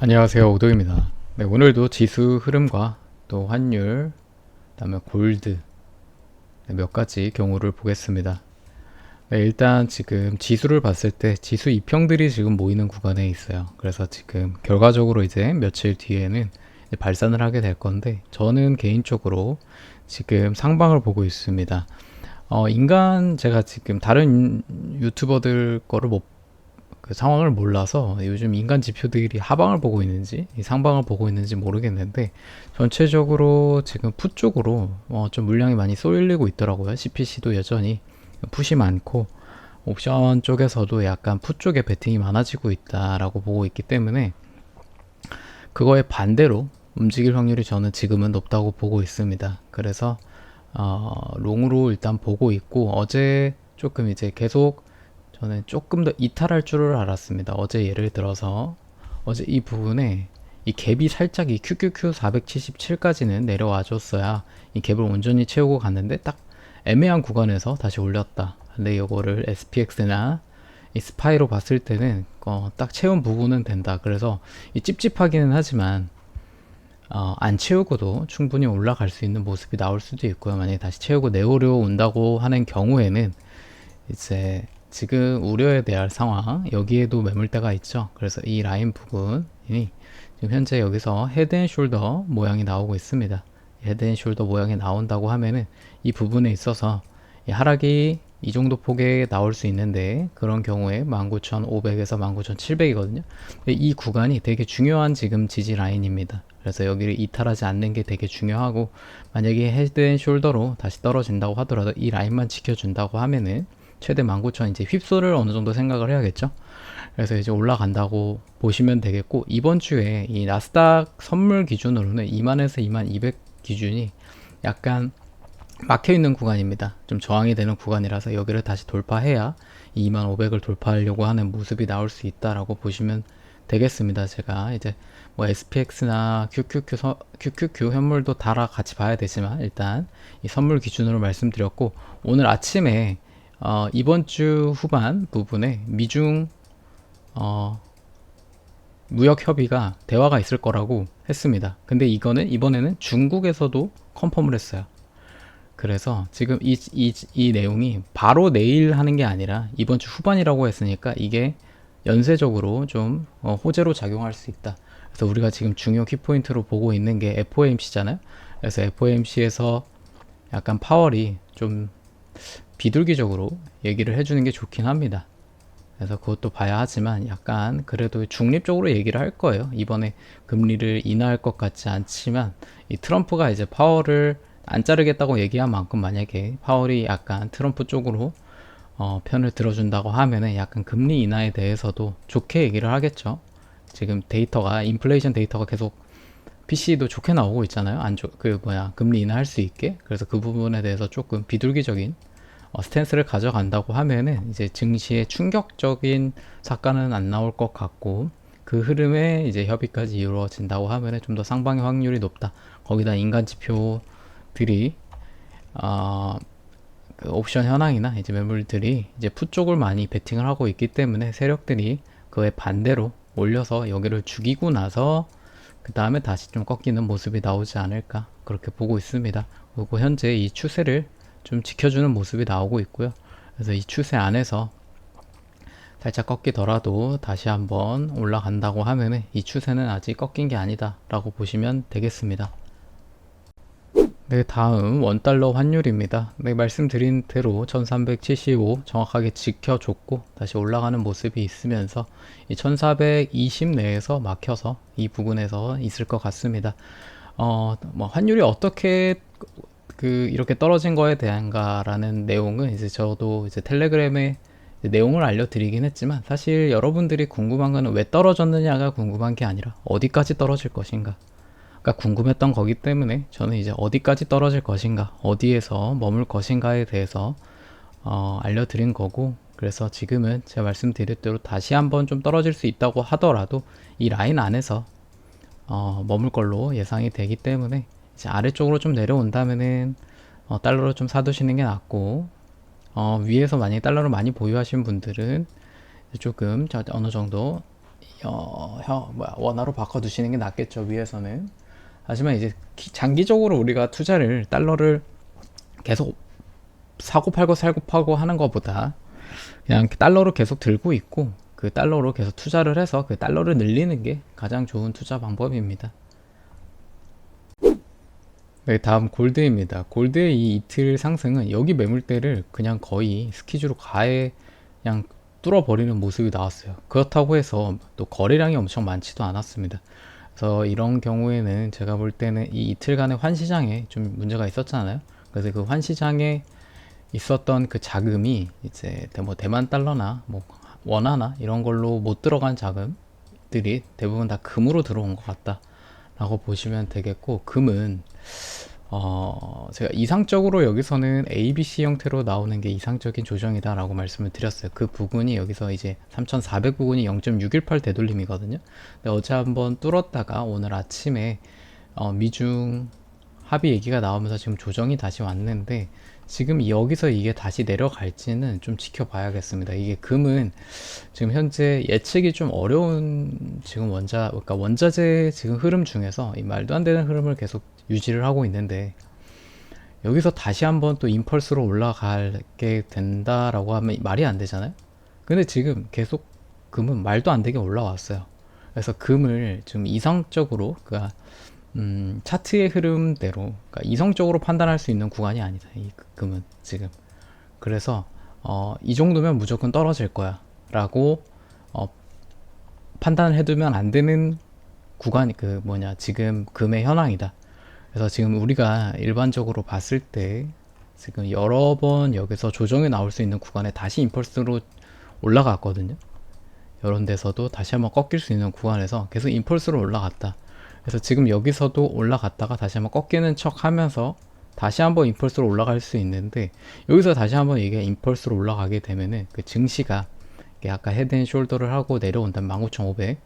안녕하세요 오도입니다. 네, 오늘도 지수 흐름과 또 환율 그다음에 골드 네, 몇 가지 경우를 보겠습니다. 네, 일단 지금 지수를 봤을 때 지수 이평들이 지금 모이는 구간에 있어요. 그래서 지금 결과적으로 이제 며칠 뒤에는 이제 발산을 하게 될 건데 저는 개인적으로 지금 상방을 보고 있습니다. 어, 인간 제가 지금 다른 유튜버들 거를 못 그 상황을 몰라서 요즘 인간 지표들이 하방을 보고 있는지 이 상방을 보고 있는지 모르겠는데 전체적으로 지금 푸 쪽으로 어, 좀 물량이 많이 쏠리고 있더라고요. CPC도 여전히 푸시 많고 옵션 쪽에서도 약간 푸 쪽에 베팅이 많아지고 있다라고 보고 있기 때문에 그거에 반대로 움직일 확률이 저는 지금은 높다고 보고 있습니다. 그래서 어, 롱으로 일단 보고 있고 어제 조금 이제 계속 저는 조금 더 이탈할 줄을 알았습니다. 어제 예를 들어서 어제 이 부분에 이 갭이 살짝 이 QQQ 477까지는 내려와 줬어야 이 갭을 온전히 채우고 갔는데 딱 애매한 구간에서 다시 올렸다. 근데 이거를 SPX나 이 스파이로 봤을 때는 어, 딱 채운 부분은 된다. 그래서 이 찝찝하기는 하지만 어, 안 채우고도 충분히 올라갈 수 있는 모습이 나올 수도 있고요. 만약에 다시 채우고 내오려 온다고 하는 경우에는 이제 지금 우려해야 될 상황 여기에도 매물대가 있죠. 그래서 이 라인 부분이 지금 현재 여기서 헤드앤숄더 모양이 나오고 있습니다. 헤드앤숄더 모양이 나온다고 하면은 이 부분에 있어서 이 하락이 이 정도 폭에 나올 수 있는데 그런 경우에 19,500에서 19,700이거든요. 이 구간이 되게 중요한 지금 지지 라인입니다. 그래서 여기를 이탈하지 않는 게 되게 중요하고 만약에 헤드앤숄더로 다시 떨어진다고 하더라도 이 라인만 지켜준다고 하면은 최대 19,000 이제 휩소를 어느 정도 생각을 해야겠죠. 그래서 이제 올라간다고 보시면 되겠고 이번 주에 이 나스닥 선물 기준으로는 2만에서 2만 200 기준이 약간 막혀 있는 구간입니다. 좀 저항이 되는 구간이라서 여기를 다시 돌파해야 2만 500을 돌파하려고 하는 모습이 나올 수 있다라고 보시면 되겠습니다. 제가 이제 뭐 SPX나 QQQ, 서, QQQ 현물도 달아 같이 봐야 되지만 일단 이 선물 기준으로 말씀드렸고 오늘 아침에 어, 이번 주 후반 부분에 미중 어, 무역 협의가 대화가 있을 거라고 했습니다. 근데 이거는 이번에는 중국에서도 컨펌을 했어요. 그래서 지금 이, 이, 이 내용이 바로 내일 하는 게 아니라 이번 주 후반이라고 했으니까 이게 연쇄적으로 좀 어, 호재로 작용할 수 있다. 그래서 우리가 지금 중요 키포인트로 보고 있는 게 FOMC잖아요. 그래서 FOMC에서 약간 파월이 좀 비둘기적으로 얘기를 해주는 게 좋긴 합니다. 그래서 그것도 봐야 하지만 약간 그래도 중립적으로 얘기를 할 거예요. 이번에 금리를 인하할 것 같지 않지만 이 트럼프가 이제 파월을 안 자르겠다고 얘기한 만큼 만약에 파월이 약간 트럼프 쪽으로 어, 편을 들어준다고 하면은 약간 금리 인하에 대해서도 좋게 얘기를 하겠죠. 지금 데이터가 인플레이션 데이터가 계속 PC도 좋게 나오고 있잖아요. 안 좋, 그 뭐야 금리 인하할 수 있게. 그래서 그 부분에 대해서 조금 비둘기적인 어, 스탠스를 가져간다고 하면은 이제 증시에 충격적인 사건은 안 나올 것 같고 그 흐름에 이제 협의까지 이루어진다고 하면은 좀 더 상방의 확률이 높다. 거기다 인간 지표들이 어, 그 옵션 현황이나 이제 매물들이 이제 푸 쪽을 많이 베팅을 하고 있기 때문에 세력들이 그에 반대로 올려서 여기를 죽이고 나서 그 다음에 다시 좀 꺾이는 모습이 나오지 않을까 그렇게 보고 있습니다. 그리고 현재 이 추세를 좀 지켜주는 모습이 나오고 있고요. 그래서 이 추세 안에서 살짝 꺾이더라도 다시 한번 올라간다고 하면은 이 추세는 아직 꺾인 게 아니다 라고 보시면 되겠습니다. 네, 다음 원달러 환율입니다. 네, 말씀드린 대로 1375 정확하게 지켜줬고 다시 올라가는 모습이 있으면서 이 1420 내에서 막혀서 이 부분에서 있을 것 같습니다. 어, 뭐 환율이 어떻게 그 이렇게 떨어진 거에 대한가라는 내용은 이제 저도 이제 텔레그램에 이제 내용을 알려드리긴 했지만 사실 여러분들이 궁금한 거는 왜 떨어졌느냐가 궁금한 게 아니라 어디까지 떨어질 것인가. 그러니까 궁금했던 거기 때문에 저는 이제 어디까지 떨어질 것인가, 어디에서 머물 것인가에 대해서 어, 알려드린 거고 그래서 지금은 제가 말씀드릴 대로 다시 한번 좀 떨어질 수 있다고 하더라도 이 라인 안에서 어, 머물 걸로 예상이 되기 때문에 이제 아래쪽으로 좀 내려온다면은 어, 달러로 좀 사두시는 게 낫고 어, 위에서 만약에 달러를 많이 보유하신 분들은 조금 어느 정도 어, 형, 뭐야, 원화로 바꿔두시는 게 낫겠죠, 위에서는. 하지만 이제 기- 장기적으로 우리가 투자를, 달러를 계속 사고 팔고 살고 파고 하는 것보다 그냥 달러로 계속 들고 있고 그 달러로 계속 투자를 해서 그 달러를 늘리는 게 가장 좋은 투자 방법입니다. 네, 다음 골드입니다. 골드의 이 이틀 상승은 여기 매물대를 그냥 거의 스키즈로 가에 그냥 뚫어버리는 모습이 나왔어요. 그렇다고 해서 또 거래량이 엄청 많지도 않았습니다. 그래서 이런 경우에는 제가 볼 때는 이 이틀간의 환시장에 좀 문제가 있었잖아요. 그래서 그 환시장에 있었던 그 자금이 이제 대- 뭐 대만 달러나 뭐 원화나 이런 걸로 못 들어간 자금들이 대부분 다 금으로 들어온 것 같다 라고 보시면 되겠고 금은 어 제가 이상적으로 여기서는 ABC 형태로 나오는 게 이상적인 조정이다 라고 말씀을 드렸어요. 그 부분이 여기서 이제 3,400 부분이 0.618 되돌림이거든요. 근데 어제 한번 뚫었다가 오늘 아침에 어, 미중 합의 얘기가 나오면서 지금 조정이 다시 왔는데 지금 여기서 이게 다시 내려갈지는 좀 지켜봐야겠습니다. 이게 금은 지금 현재 예측이 좀 어려운 지금 원자 그러니까 원자재 지금 흐름 중에서 이 말도 안 되는 흐름을 계속 유지를 하고 있는데 여기서 다시 한번 또 임펄스로 올라가게 된다라고 하면 말이 안 되잖아요. 근데 지금 계속 금은 말도 안 되게 올라왔어요. 그래서 금을 좀 이상적으로 그러니까 음, 차트의 흐름대로 그러니까 이성적으로 판단할 수 있는 구간이 아니다. 이 금은 지금. 그래서 어, 이 정도면 무조건 떨어질 거야라고 어, 판단을 해두면 안 되는 구간이 그 뭐냐 지금 금의 현황이다. 그래서 지금 우리가 일반적으로 봤을 때 지금 여러 번 여기서 조정이 나올 수 있는 구간에 다시 임펄스로 올라갔거든요. 이런 데서도 다시 한번 꺾일 수 있는 구간에서 계속 임펄스로 올라갔다. 그래서 지금 여기서도 올라갔다가 다시 한번 꺾이는 척 하면서 다시 한번 임펄스로 올라갈 수 있는데 여기서 다시 한번 이게 임펄스로 올라가게 되면은 그 증시가 아까 헤드앤숄더를 하고 내려온다면 19,500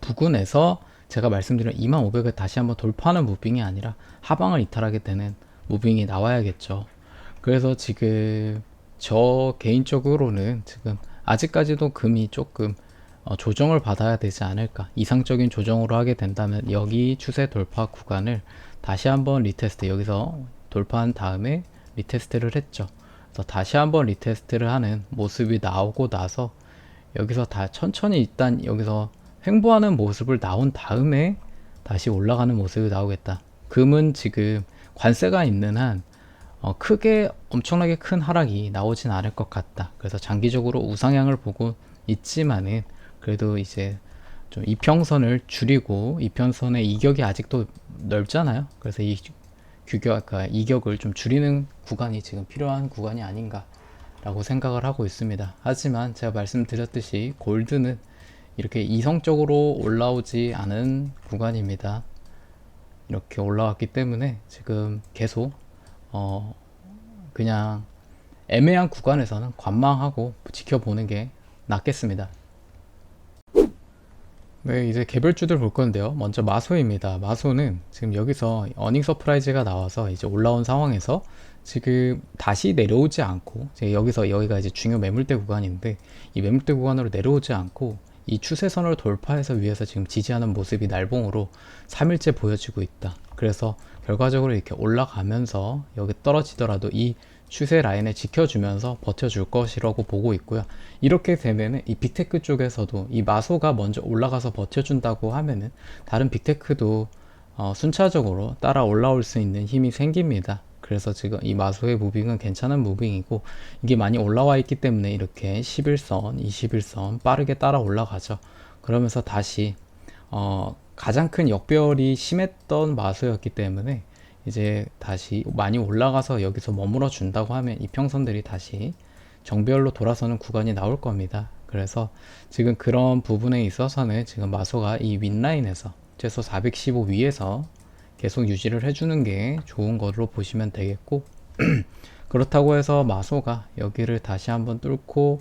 부근에서 제가 말씀드린 2500을 다시 한번 돌파하는 무빙이 아니라 하방을 이탈하게 되는 무빙이 나와야겠죠. 그래서 지금 저 개인적으로는 지금 아직까지도 금이 조금 어, 조정을 받아야 되지 않을까. 이상적인 조정으로 하게 된다면 여기 추세 돌파 구간을 다시 한번 리테스트 여기서 돌파한 다음에 리테스트를 했죠. 그래서 다시 한번 리테스트를 하는 모습이 나오고 나서 여기서 다 천천히 일단 여기서 횡보하는 모습을 나온 다음에 다시 올라가는 모습이 나오겠다. 금은 지금 관세가 있는 한 어, 크게 엄청나게 큰 하락이 나오진 않을 것 같다. 그래서 장기적으로 우상향을 보고 있지만은 그래도 이제 좀 이평선을 줄이고 이평선의 이격이 아직도 넓잖아요. 그래서 이 규격, 그러니까 이격을 좀 줄이는 구간이 지금 필요한 구간이 아닌가라고 생각을 하고 있습니다. 하지만 제가 말씀드렸듯이 골드는 이렇게 이성적으로 올라오지 않은 구간입니다. 이렇게 올라왔기 때문에 지금 계속 어 그냥 애매한 구간에서는 관망하고 지켜보는 게 낫겠습니다. 네, 이제 개별주들 볼 건데요. 먼저 마소입니다. 마소는 지금 여기서 어닝 서프라이즈가 나와서 이제 올라온 상황에서 지금 다시 내려오지 않고 여기서 여기가 이제 중요 매물대 구간인데 이 매물대 구간으로 내려오지 않고 이 추세선을 돌파해서 위에서 지금 지지하는 모습이 날봉으로 3일째 보여지고 있다. 그래서 결과적으로 이렇게 올라가면서 여기 떨어지더라도 이 추세 라인을 지켜주면서 버텨줄 것이라고 보고 있고요. 이렇게 되면은 이 빅테크 쪽에서도 이 마소가 먼저 올라가서 버텨준다고 하면은 다른 빅테크도 어, 순차적으로 따라 올라올 수 있는 힘이 생깁니다. 그래서 지금 이 마소의 무빙은 괜찮은 무빙이고 이게 많이 올라와 있기 때문에 이렇게 11선, 21선 빠르게 따라 올라가죠. 그러면서 다시 어, 가장 큰 역별이 심했던 마소였기 때문에 이제 다시 많이 올라가서 여기서 머물러 준다고 하면 이평선들이 다시 정별로 돌아서는 구간이 나올 겁니다. 그래서 지금 그런 부분에 있어서는 지금 마소가 이 윗라인에서 최소 415 위에서 계속 유지를 해주는 게 좋은 거로 보시면 되겠고 그렇다고 해서 마소가 여기를 다시 한번 뚫고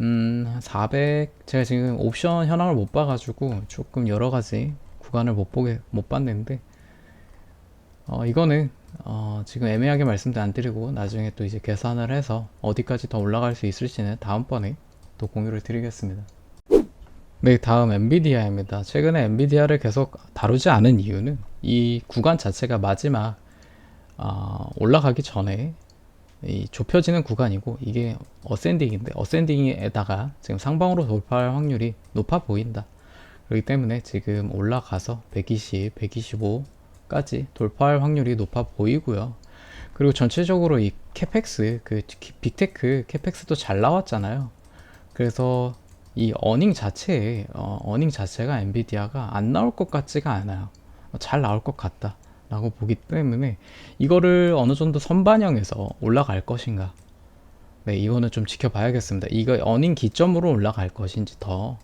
음, 400 제가 지금 옵션 현황을 못 봐가지고 조금 여러 가지 구간을 못 보게 못 봤는데 어, 이거는 어, 지금 애매하게 말씀도 안 드리고 나중에 또 이제 계산을 해서 어디까지 더 올라갈 수 있을지는 다음번에 또 공유를 드리겠습니다. 네, 다음 엔비디아입니다. 최근에 엔비디아를 계속 다루지 않은 이유는 이 구간 자체가 마지막 어, 올라가기 전에 이 좁혀지는 구간이고 이게 어센딩인데 어센딩에다가 지금 상방으로 돌파할 확률이 높아 보인다. 그렇기 때문에 지금 올라가서 120, 125 까지 돌파할 확률이 높아 보이고요. 그리고 전체적으로 이 캐펙스 그 빅테크 캐펙스도 잘 나왔잖아요. 그래서 이 어닝 자체에 어, 어닝 자체가 엔비디아가 안 나올 것 같지가 않아요. 잘 나올 것 같다. 라고 보기 때문에 이거를 어느 정도 선반영해서 올라갈 것인가 네 이거는 좀 지켜봐야겠습니다 이거 어닝 기점으로 올라갈 것인지 더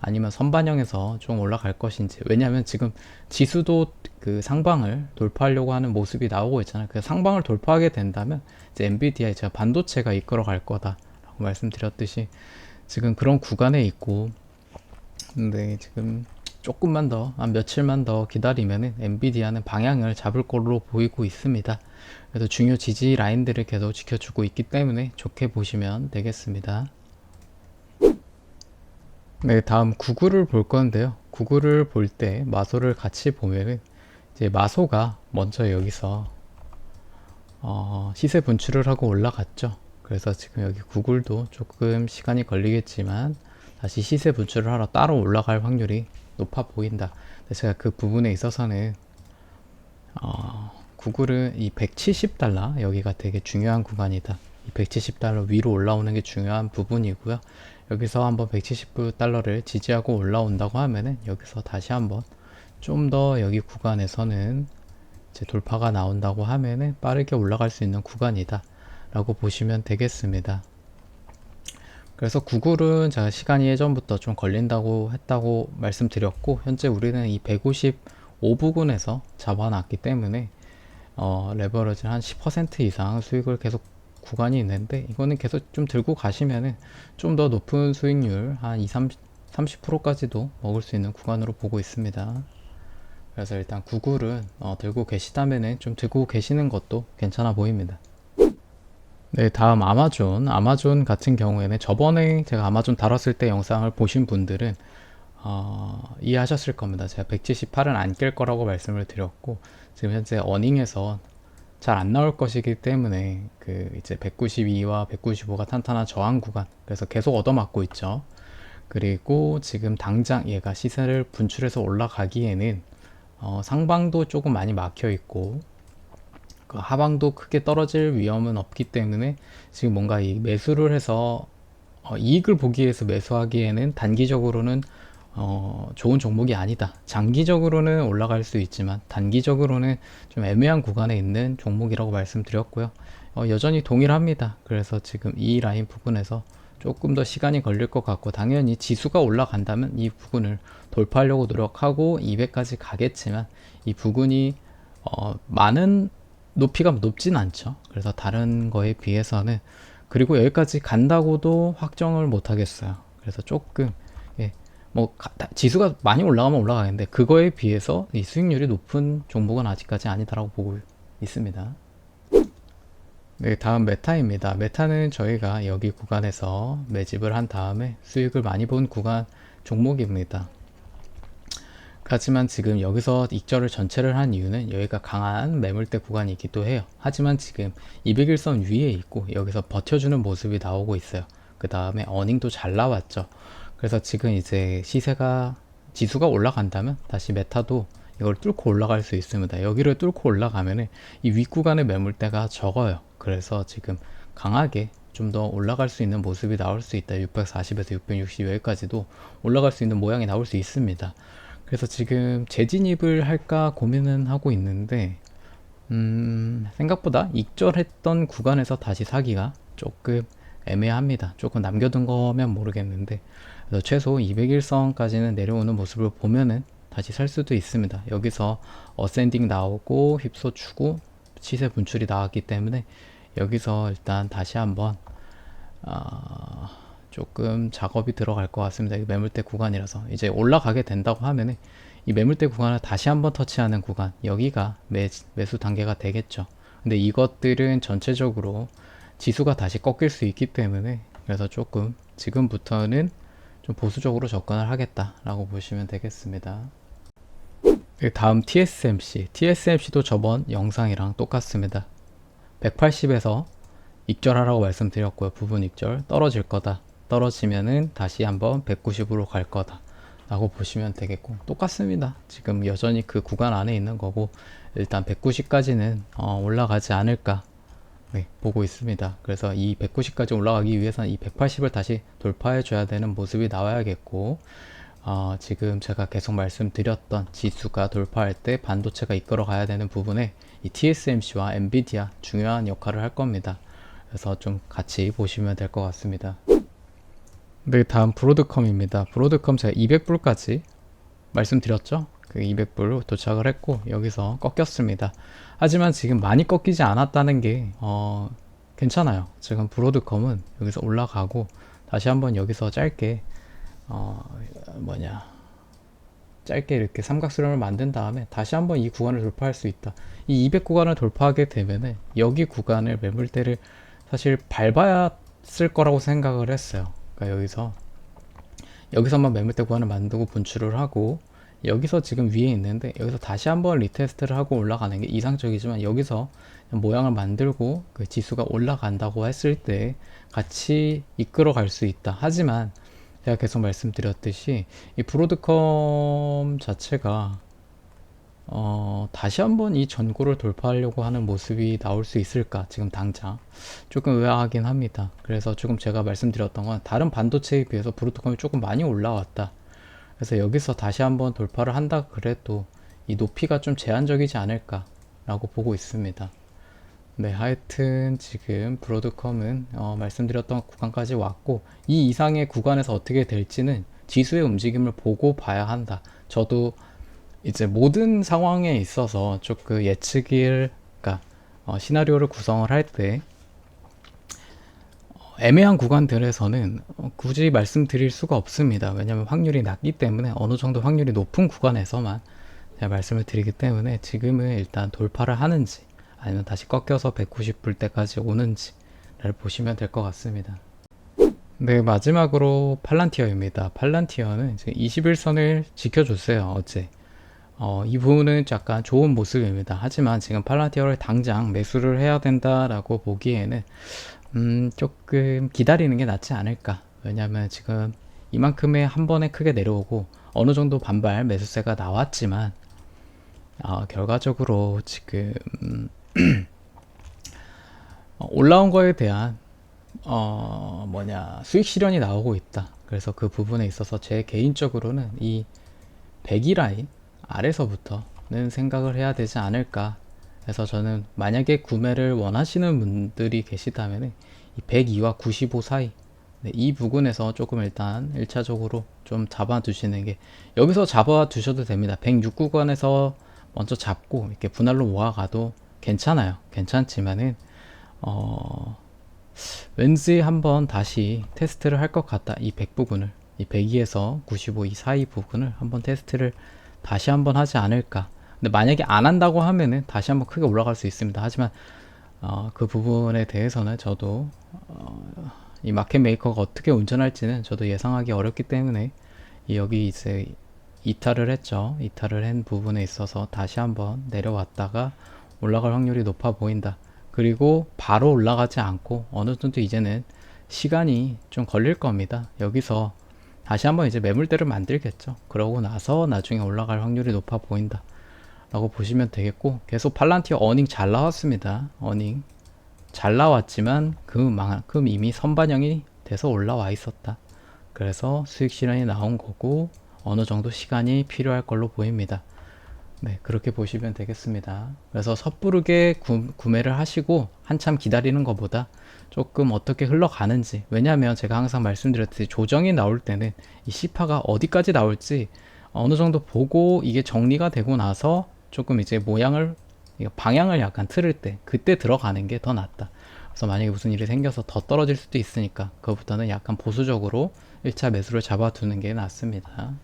아니면 선반영해서 좀 올라갈 것인지 왜냐하면 지금 지수도 그 상방을 돌파하려고 하는 모습이 나오고 있잖아요 그 상방을 돌파하게 된다면 이제 엔비디아 제가 반도체가 이끌어 갈 거다라고 말씀드렸듯이 지금 그런 구간에 있고 근데 지금 조금만 더, 한 며칠만 더 기다리면 엔비디아는 방향을 잡을 걸로 보이고 있습니다. 그래서 중요 지지 라인들을 계속 지켜주고 있기 때문에 좋게 보시면 되겠습니다. 네, 다음 구글을 볼 건데요. 구글을 볼 때 마소를 같이 보면은 이제 마소가 먼저 여기서 어, 시세 분출을 하고 올라갔죠. 그래서 지금 여기 구글도 조금 시간이 걸리겠지만 다시 시세 분출을 하러 따로 올라갈 확률이 높아 보인다. 제가 그 부분에 있어서는 어, 구글은 이 170달러 여기가 되게 중요한 구간이다. 이 170달러 위로 올라오는 게 중요한 부분이고요. 여기서 한번 170달러를 지지하고 올라온다고 하면은 여기서 다시 한번 좀 더 여기 구간에서는 이제 돌파가 나온다고 하면은 빠르게 올라갈 수 있는 구간이다. 라고 보시면 되겠습니다. 그래서 구글은 제가 시간이 예전부터 좀 걸린다고 했다고 말씀드렸고 현재 우리는 이 155부근에서 잡아놨기 때문에 어, 레버러지 한10% 이상 수익을 계속 구간이 있는데 이거는 계속 좀 들고 가시면은 좀 더 높은 수익률 한 2, 30, 30%까지도 먹을 수 있는 구간으로 보고 있습니다. 그래서 일단 구글은 어, 들고 계시다면은 좀 들고 계시는 것도 괜찮아 보입니다. 네, 다음 아마존. 아마존 같은 경우에는 저번에 제가 아마존 다뤘을 때 영상을 보신 분들은 어, 이해하셨을 겁니다. 제가 178은 안 깰 거라고 말씀을 드렸고 지금 현재 어닝에서 잘 안 나올 것이기 때문에 그 이제 192와 195가 탄탄한 저항 구간 그래서 계속 얻어맞고 있죠. 그리고 지금 당장 얘가 시세를 분출해서 올라가기에는 어, 상방도 조금 많이 막혀 있고 그 하방도 크게 떨어질 위험은 없기 때문에 지금 뭔가 이 매수를 해서 어, 이익을 보기 위해서 매수하기에는 단기적으로는 어, 좋은 종목이 아니다. 장기적으로는 올라갈 수 있지만 단기적으로는 좀 애매한 구간에 있는 종목이라고 말씀드렸고요. 어, 여전히 동일합니다. 그래서 지금 이 라인 부분에서 조금 더 시간이 걸릴 것 같고 당연히 지수가 올라간다면 이 부분을 돌파하려고 노력하고 200까지 가겠지만 이 부분이 어, 많은 높이가 높진 않죠. 그래서 다른 거에 비해서는 그리고 여기까지 간다고도 확정을 못 하겠어요. 그래서 조금 예, 뭐 지수가 많이 올라가면 올라가겠는데 그거에 비해서 이 수익률이 높은 종목은 아직까지 아니다라고 보고 있습니다. 네, 다음 메타입니다. 메타는 저희가 여기 구간에서 매집을 한 다음에 수익을 많이 본 구간 종목입니다. 하지만 지금 여기서 익절을 전체를 한 이유는 여기가 강한 매물대 구간이기도 해요. 하지만 지금 200일선 위에 있고 여기서 버텨주는 모습이 나오고 있어요. 그 다음에 어닝도 잘 나왔죠. 그래서 지금 이제 시세가 지수가 올라간다면 다시 메타도 이걸 뚫고 올라갈 수 있습니다. 여기를 뚫고 올라가면은 이 윗구간의 매물대가 적어요. 그래서 지금 강하게 좀 더 올라갈 수 있는 모습이 나올 수 있다. 640에서 660 여기까지도 올라갈 수 있는 모양이 나올 수 있습니다. 그래서 지금 재진입을 할까 고민은 하고 있는데 음, 생각보다 익절했던 구간에서 다시 사기가 조금 애매합니다. 조금 남겨둔 거면 모르겠는데 그래서 최소 201선까지는 내려오는 모습을 보면은 다시 살 수도 있습니다. 여기서 어센딩 나오고 휩소 주고 시세 분출이 나왔기 때문에 여기서 일단 다시 한번 어, 조금 작업이 들어갈 것 같습니다. 이 매물대 구간이라서 이제 올라가게 된다고 하면은 이 매물대 구간을 다시 한번 터치하는 구간 여기가 매, 매수 단계가 되겠죠. 근데 이것들은 전체적으로 지수가 다시 꺾일 수 있기 때문에 그래서 조금 지금부터는 좀 보수적으로 접근을 하겠다라고 보시면 되겠습니다. 그 다음 TSMC. TSMC도 저번 영상이랑 똑같습니다. 180에서 익절하라고 말씀드렸고요. 부분 익절 떨어질 거다. 떨어지면은 다시 한번 190으로 갈 거다. 라고 보시면 되겠고 똑같습니다. 지금 여전히 그 구간 안에 있는 거고 일단 190까지는 어, 올라가지 않을까 네, 보고 있습니다. 그래서 이 190까지 올라가기 위해서는 이 180을 다시 돌파해 줘야 되는 모습이 나와야겠고 어, 지금 제가 계속 말씀드렸던 지수가 돌파할 때 반도체가 이끌어 가야 되는 부분에 이 TSMC와 엔비디아 중요한 역할을 할 겁니다. 그래서 좀 같이 보시면 될 것 같습니다. 네, 다음 브로드컴입니다. 브로드컴 제가 200불까지 말씀드렸죠? 그 200불 도착을 했고 여기서 꺾였습니다. 하지만 지금 많이 꺾이지 않았다는 게 어, 괜찮아요. 지금 브로드컴은 여기서 올라가고 다시 한번 여기서 짧게 어, 뭐냐 짧게 이렇게 삼각수렴을 만든 다음에 다시 한번 이 구간을 돌파할 수 있다. 이 200 구간을 돌파하게 되면은 여기 구간을 매물대를 사실 밟아야 쓸 거라고 생각을 했어요. 그러니까 여기서 여기서만 매물대 구간을 만들고 분출을 하고 여기서 지금 위에 있는데 여기서 다시 한번 리테스트를 하고 올라가는 게 이상적이지만 여기서 모양을 만들고 그 지수가 올라간다고 했을 때 같이 이끌어 갈 수 있다. 하지만 제가 계속 말씀드렸듯이 이 브로드컴 자체가 어, 다시 한번 이 전고를 돌파하려고 하는 모습이 나올 수 있을까? 지금 당장 조금 의아하긴 합니다. 그래서 조금 제가 말씀드렸던 건 다른 반도체에 비해서 브로드컴이 조금 많이 올라왔다. 그래서 여기서 다시 한번 돌파를 한다 그래도 이 높이가 좀 제한적이지 않을까 라고 보고 있습니다. 네, 하여튼 지금 브로드컴은 어, 말씀드렸던 구간까지 왔고 이 이상의 구간에서 어떻게 될지는 지수의 움직임을 보고 봐야 한다. 저도 이제 모든 상황에 있어서 조금 예측일, 그러니까 어, 시나리오를 구성을 할때 어, 애매한 구간들에서는 어, 굳이 말씀드릴 수가 없습니다. 왜냐하면 확률이 낮기 때문에 어느 정도 확률이 높은 구간에서만 제가 말씀을 드리기 때문에 지금은 일단 돌파를 하는지 아니면 다시 꺾여서 190불 때까지 오는지를 보시면 될 것 같습니다. 네, 마지막으로 팔란티어입니다. 팔란티어는 지금 21선을 지켜줬어요, 어제. 어, 이 부분은 약간 좋은 모습입니다. 하지만 지금 팔란티어를 당장 매수를 해야 된다라고 보기에는 음, 조금 기다리는 게 낫지 않을까. 왜냐하면 지금 이만큼의 한 번에 크게 내려오고 어느 정도 반발 매수세가 나왔지만 어, 결과적으로 지금 어, 올라온 거에 대한 어, 뭐냐 수익 실현이 나오고 있다. 그래서 그 부분에 있어서 제 개인적으로는 이 102라인 아래서부터는 생각을 해야 되지 않을까 해서 저는 만약에 구매를 원하시는 분들이 계시다면 이 102와 95 사이 네, 이 부분에서 조금 일단 1차적으로 좀 잡아 두시는 게 여기서 잡아 두셔도 됩니다. 106 구간에서 먼저 잡고 이렇게 분할로 모아가도 괜찮아요. 괜찮지만은 어 왠지 한번 다시 테스트를 할 것 같다. 이 100 부분을. 이 102에서 95 이 사이 부분을 한번 테스트를 다시 한번 하지 않을까. 근데 만약에 안 한다고 하면은 다시 한번 크게 올라갈 수 있습니다. 하지만 어, 그 부분에 대해서는 저도 어, 이 마켓 메이커가 어떻게 운전할지는 저도 예상하기 어렵기 때문에 여기 이제 이탈을 했죠. 이탈을 한 부분에 있어서 다시 한번 내려왔다가 올라갈 확률이 높아 보인다. 그리고 바로 올라가지 않고 어느 정도 이제는 시간이 좀 걸릴 겁니다. 여기서 다시 한번 이제 매물대를 만들겠죠. 그러고 나서 나중에 올라갈 확률이 높아 보인다. 라고 보시면 되겠고 계속 팔란티어 어닝 잘 나왔습니다. 어닝 잘 나왔지만 그만큼 이미 선반영이 돼서 올라와 있었다. 그래서 수익 실현이 나온 거고 어느 정도 시간이 필요할 걸로 보입니다. 네, 그렇게 보시면 되겠습니다. 그래서 섣부르게 구, 구매를 하시고 한참 기다리는 것보다 조금 어떻게 흘러가는지 왜냐하면 제가 항상 말씀드렸듯이 조정이 나올 때는 이 C파가 어디까지 나올지 어느 정도 보고 이게 정리가 되고 나서 조금 이제 모양을 방향을 약간 틀을 때 그때 들어가는 게 더 낫다. 그래서 만약에 무슨 일이 생겨서 더 떨어질 수도 있으니까 그것보다는 약간 보수적으로 1차 매수를 잡아두는 게 낫습니다.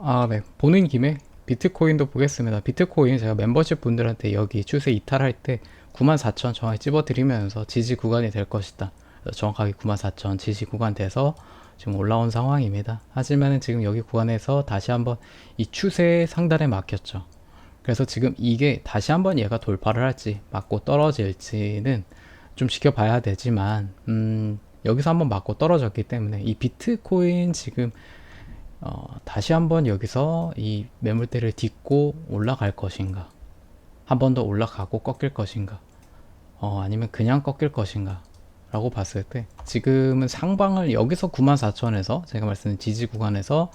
아, 네. 보는 김에 비트코인도 보겠습니다. 비트코인 제가 멤버십 분들한테 여기 추세 이탈할 때 94,000 정확히 찝어드리면서 지지 구간이 될 것이다. 정확하게 94,000 지지 구간 돼서 지금 올라온 상황입니다. 하지만 지금 여기 구간에서 다시 한번 이 추세 상단에 막혔죠. 그래서 지금 이게 다시 한번 얘가 돌파를 할지 맞고 떨어질지는 좀 지켜봐야 되지만 음, 여기서 한번 맞고 떨어졌기 때문에 이 비트코인 지금 어, 다시 한번 여기서 이 매물대를 딛고 올라갈 것인가 한 번 더 올라가고 꺾일 것인가 어, 아니면 그냥 꺾일 것인가 라고 봤을 때 지금은 상방을 여기서 94,000에서 제가 말씀드린 지지 구간에서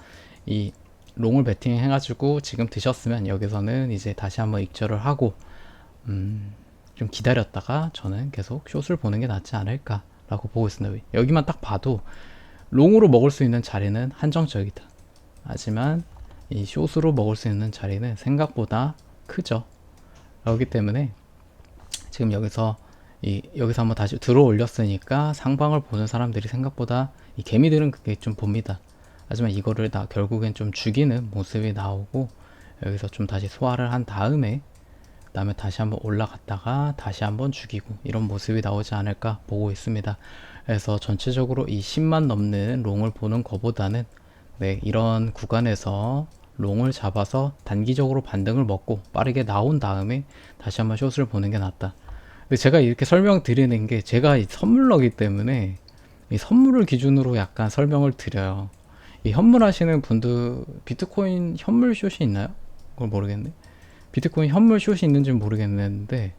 이 롱을 베팅 해가지고 지금 드셨으면 여기서는 이제 다시 한번 익절을 하고 음, 좀 기다렸다가 저는 계속 숏을 보는 게 낫지 않을까 라고 보고 있습니다. 여기만 딱 봐도 롱으로 먹을 수 있는 자리는 한정적이다. 하지만 이 숏으로 먹을 수 있는 자리는 생각보다 크죠. 그렇기 때문에 지금 여기서 이 여기서 한번 다시 들어 올렸으니까 상방을 보는 사람들이 생각보다 이 개미들은 그게 좀 봅니다. 하지만 이거를 다 결국엔 좀 죽이는 모습이 나오고 여기서 좀 다시 소화를 한 다음에 그다음에 다시 한번 올라갔다가 다시 한번 죽이고 이런 모습이 나오지 않을까 보고 있습니다. 그래서 전체적으로 이 10만 넘는 롱을 보는 것보다는 네, 이런 구간에서 롱을 잡아서 단기적으로 반등을 먹고 빠르게 나온 다음에 다시 한번 숏을 보는 게 낫다. 제가 이렇게 설명드리는 게 제가 이 선물러기 때문에 이 선물을 기준으로 약간 설명을 드려요. 이 현물하시는 분들 비트코인 현물 숏이 있나요? 그걸 모르겠네. 비트코인 현물 숏이 있는지 는 모르겠는데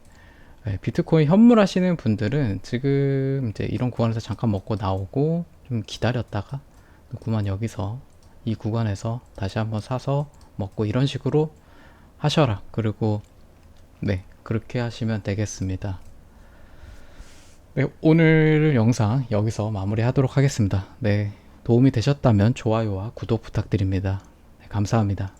네, 비트코인 현물하시는 분들은 지금 이제 이런 구간에서 잠깐 먹고 나오고 좀 기다렸다가 그만 여기서 이 구간에서 다시 한번 사서 먹고 이런 식으로 하셔라. 그리고 네 그렇게 하시면 되겠습니다. 네, 오늘 영상 여기서 마무리하도록 하겠습니다. 네, 도움이 되셨다면 좋아요와 구독 부탁드립니다. 네, 감사합니다.